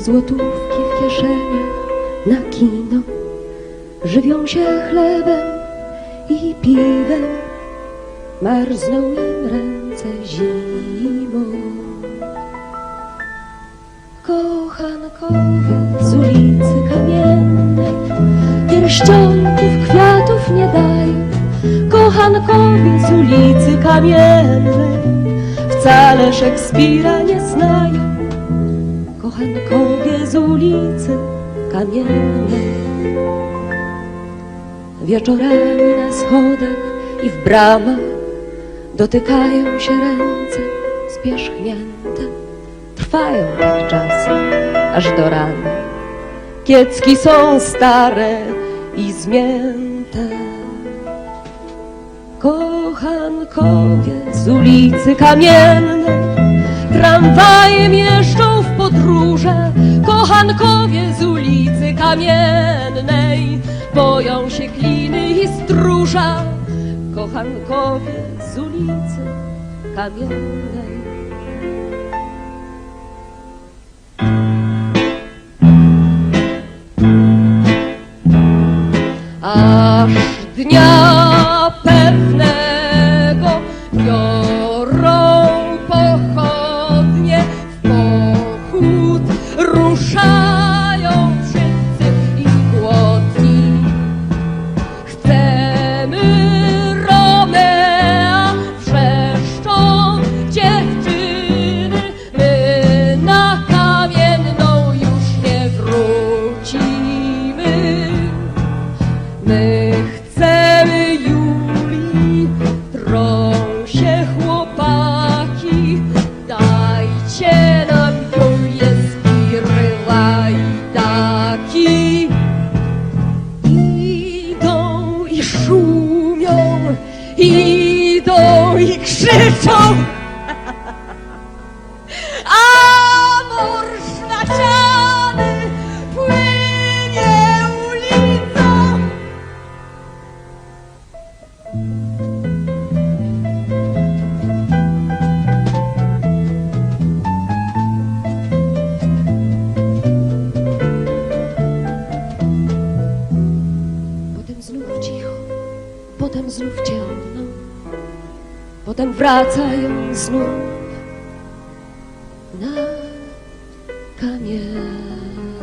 złotówki w kieszeniach na kino. Żywią się chlebem i piwem, marzną im ręce zimą. Kochankowie z ulicy Kamiennej Pierścionków, kwiatów nie dają Kochankowie z ulicy Kamiennej Wcale Szekspira nie znają Kochankowie z ulicy Kamiennej Wieczorami na schodach i w bramach Dotykają się ręce spierzchnięte Trwają tak czasy, aż do rana. Kiecki są stare i zmięte. Kochankowie z ulicy Kamiennej Tramwajem Kochankowie z ulicy Kamiennej Boją się kliny i stróża. Kochankowie z ulicy Kamiennej. Aż dnia idą i krzyczą. Potem znów ciemno, potem wracają znów na kamień.